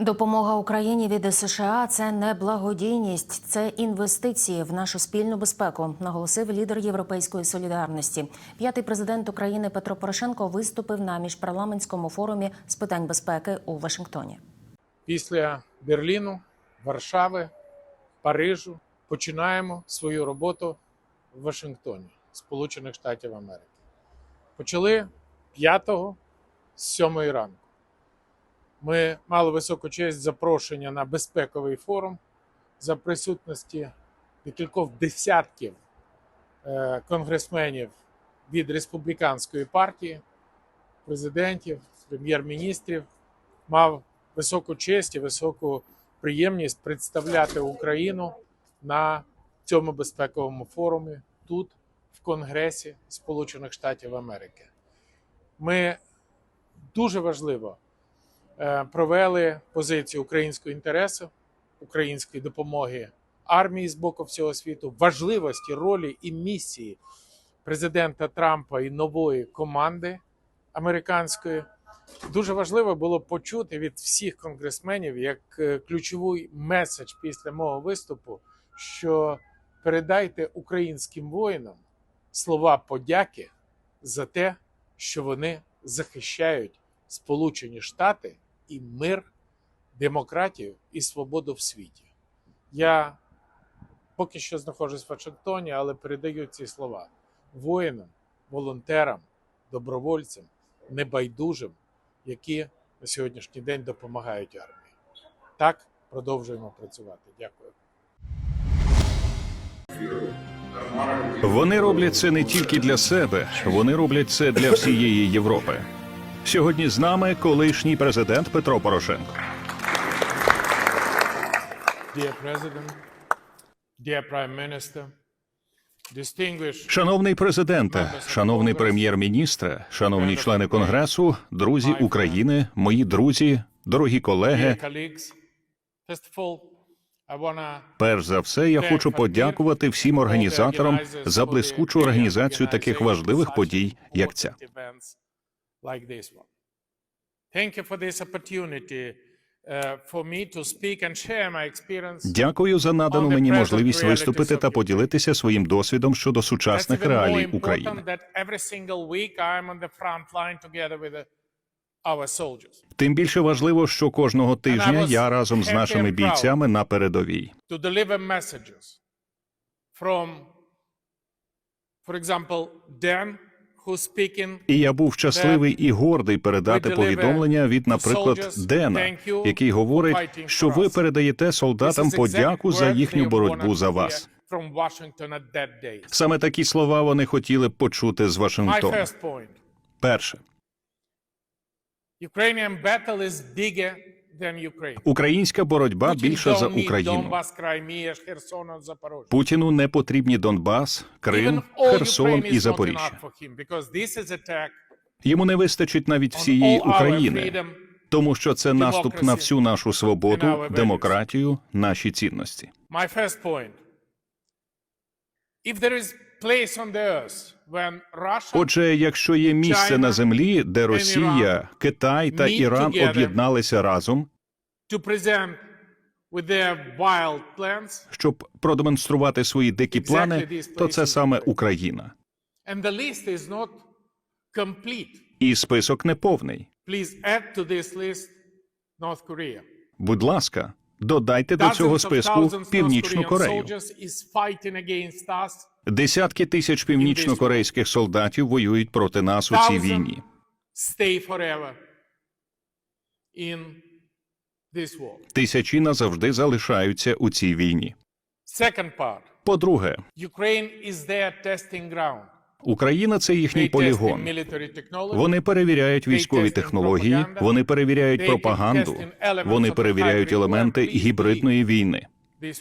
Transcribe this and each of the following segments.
Допомога Україні від США це не благодійність, це інвестиції в нашу спільну безпеку, наголосив лідер Європейської солідарності. П'ятий президент України Петро Порошенко виступив на міжпарламентському форумі з питань безпеки у Вашингтоні. Після Берліну, Варшави, Парижу починаємо свою роботу в Вашингтоні, Сполучених Штатів Америки. Почали 5-го з 7 ранку. Ми мали високу честь запрошення на безпековий форум за присутності декількох десятків е, конгресменів від республіканської партії, президентів, прем'єр-міністрів. Мав високу честь і високу приємність представляти Україну на цьому безпековому форумі тут, в Конгресі Сполучених Штатів Америки. Ми дуже важливо провели позицію українського інтересу, української допомоги армії з боку всього світу, важливості ролі і місії президента Трампа і нової команди американської. Дуже важливо було почути від всіх конгресменів як е, ключовий меседж після мого виступу, що передайте українським воїнам слова подяки за те, що вони захищають Сполучені Штати і мир, демократію і свободу в світі. Я поки що знаходжусь в Вашингтоні, але передаю ці слова воїнам, волонтерам, добровольцям, небайдужим, які на сьогоднішній день допомагають армії. Так продовжуємо працювати. Дякую. Вони роблять це не тільки для себе, вони роблять це для всієї Європи. Сьогодні з нами колишній президент Петро Порошенко. Шановний президенте, шановний прем'єр-міністре, шановні члени конгресу, друзі України, мої друзі, дорогі колеги. Перш за все, я хочу подякувати всім організаторам за блискучу організацію таких важливих подій, як ця. Like this one. Thank you for this opportunity uh. Дякую за надану мені можливість виступити та поділитися своїм досвідом щодо сучасних реалій України. uh. Тим більше важливо, що кожного тижня я разом з нашими бійцями на передовій. for example, Dan. І я був щасливий і гордий передати повідомлення від, наприклад, Дена, який говорить, що ви передаєте солдатам подяку за їхню боротьбу за вас. Саме такі слова вони хотіли б почути з Вашингтона. Перше, Ukrainian battle is bigger. Українська боротьба більша за Україну. Путіну не потрібні Донбас, Крим, Херсон і Запоріжжя. Йому не вистачить навіть всієї України, тому що це наступ на всю нашу свободу, демократію, наші цінності. Отже, якщо є місце на землі, де Росія, Китай та Іран об'єдналися разом, щоб продемонструвати свої дикі плани, то це саме Україна. І список North Korea. Будь ласка, додайте до цього списку Північну Корею. Десятки тисяч північнокорейських солдатів воюють проти нас у цій війні. Тисячі назавжди залишаються у цій війні. Is their. Україна це їхній полігон. Вони перевіряють військові технології, вони перевіряють пропаганду, вони перевіряють елементи гібридної війни.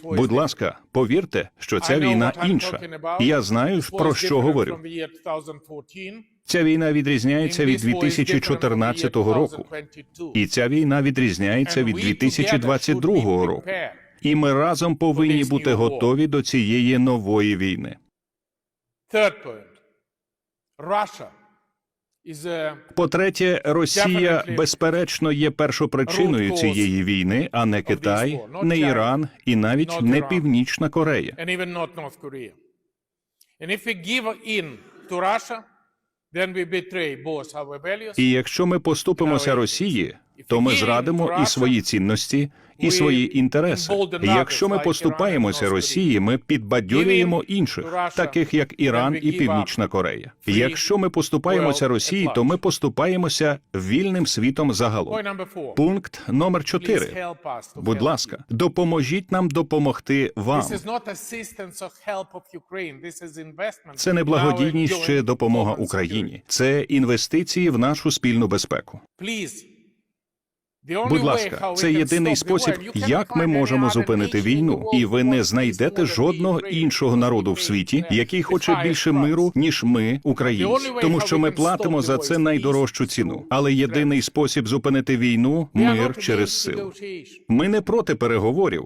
Будь ласка, повірте, що ця війна інша. Я знаю, про що говорю. from the year 2014. Ця війна відрізняється від And this war is different from the year 2014 року, 2022. і ця війна відрізняється від we together should 2022 be року. І ми разом повинні бути готові до цієї нової війни. Third point. Russia uh, По-третє, Росія безперечно є першопричиною цієї війни, а не Китай, не Іран і навіть не Північна Корея. І якщо ми поступимося Росії, то ми зрадимо і свої цінності, і свої інтереси. Якщо ми поступаємося Росії, ми підбадьорюємо інших, таких як Іран і Північна Корея. Якщо ми поступаємося Росії, то ми поступаємося вільним світом загалом. Пункт номер чотири. Будь ласка, допоможіть нам допомогти вам. Це не благодійність чи допомога Україні. Це інвестиції в нашу спільну безпеку. Please. Будь ласка, це єдиний спосіб, як ми можемо зупинити війну, і ви не знайдете жодного іншого народу в світі, який хоче більше миру, ніж ми, українці, тому що ми платимо за це найдорожчу ціну. Але єдиний спосіб зупинити війну мир через силу. Ми не проти переговорів.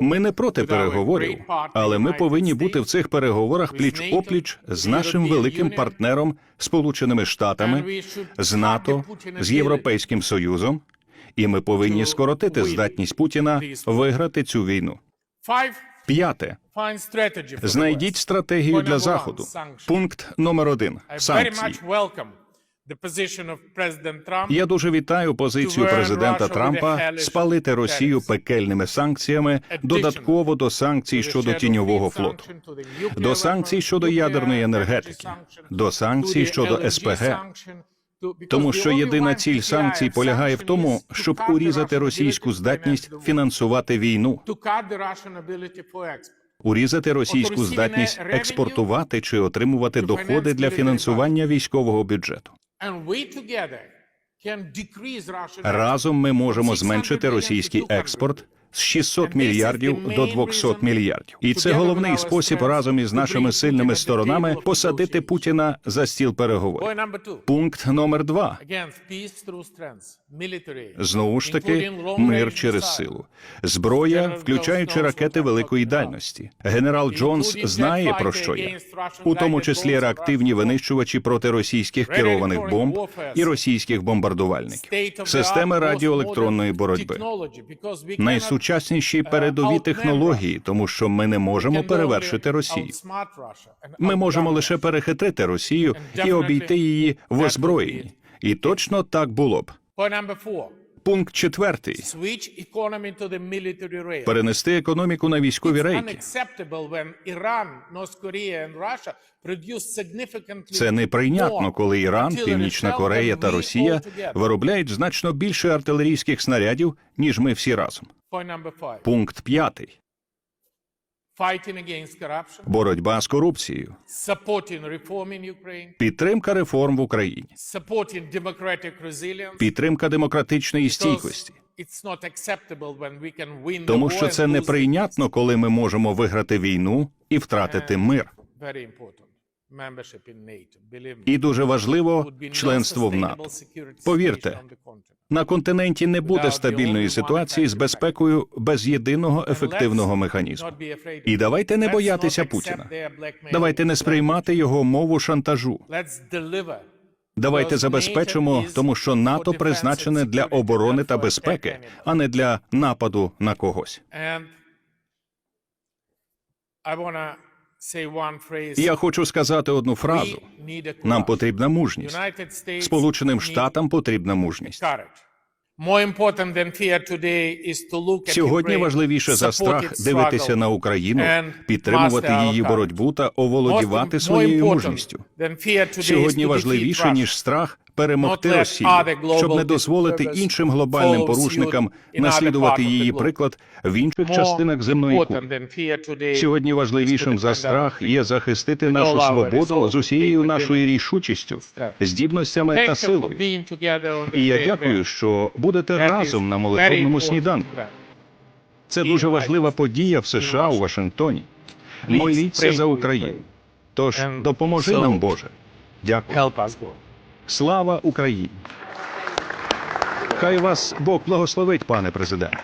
Ми не проти переговорів, але ми повинні бути в цих переговорах пліч опліч з нашим великим партнером Сполученими Штатами, з НАТО, з Європейським Союзом, і ми повинні скоротити здатність Путіна виграти цю війну. П'яте. Знайдіть стратегію для Заходу. Пункт номер один санкції. Я дуже вітаю позицію президента Трампа спалити Росію пекельними санкціями, додатково до санкцій щодо тіньового флоту, до санкцій щодо ядерної енергетики, до санкцій щодо СПГ. Тому що єдина ціль санкцій полягає в тому, щоб урізати російську здатність фінансувати війну, урізати російську здатність експортувати чи отримувати доходи для фінансування військового бюджету. Разом ми можемо зменшити російський експорт з 600 мільярдів до 200 мільярдів. І це головний спосіб разом із нашими сильними сторонами посадити Путіна за стіл переговорів. Пункт номер два. Знову ж таки, мир через силу. Зброя, включаючи ракети великої дальності. Генерал Джонс знає про що є, у тому числі реактивні винищувачі проти російських керованих бомб і російських бомбардувальників, системи радіоелектронної боротьби, найсучасніші передові технології, тому що ми не можемо перевершити Росію. Ми можемо лише перехитрити Росію і обійти її в озброєнні. І точно так було б. Пункт четвертий. Перенести економіку на військові рейки. Це неприйнятно, коли Іран, Північна Корея та Росія виробляють значно більше артилерійських снарядів, ніж ми всі разом. Пункт п'ятий. Боротьба з корупцією. Підтримка реформ в Україні. Підтримка демократичної стійкості. Тому що це неприйнятно, коли ми можемо виграти війну і втратити мир. І дуже важливо членство в НАТО. Повірте, на континенті не буде стабільної ситуації з безпекою без єдиного ефективного механізму. І давайте не боятися Путіна. Давайте не сприймати його мову шантажу. Давайте забезпечимо, тому що НАТО призначене для оборони та безпеки, а не для нападу на когось. Я хочу сказати одну фразу: нам потрібна мужність. Сполученим Штатам потрібна мужність. Сьогодні важливіше за страх дивитися на Україну, підтримувати її боротьбу та оволодівати своєю мужністю. Сьогодні важливіше ніж страх перемогти Росію, щоб не дозволити іншим глобальним порушникам наслідувати її приклад в інших частинах земної кулі. Сьогодні важливішим за страх є захистити нашу свободу з усією нашою рішучістю, здібностями та силою. І я дякую, що будете разом на молитовному сніданку. Це дуже важлива подія в США у Вашингтоні. Моліться за Україну. Тож допоможи нам, Боже. Дякую. Слава Україні! Хай вас Бог благословить, пане президент.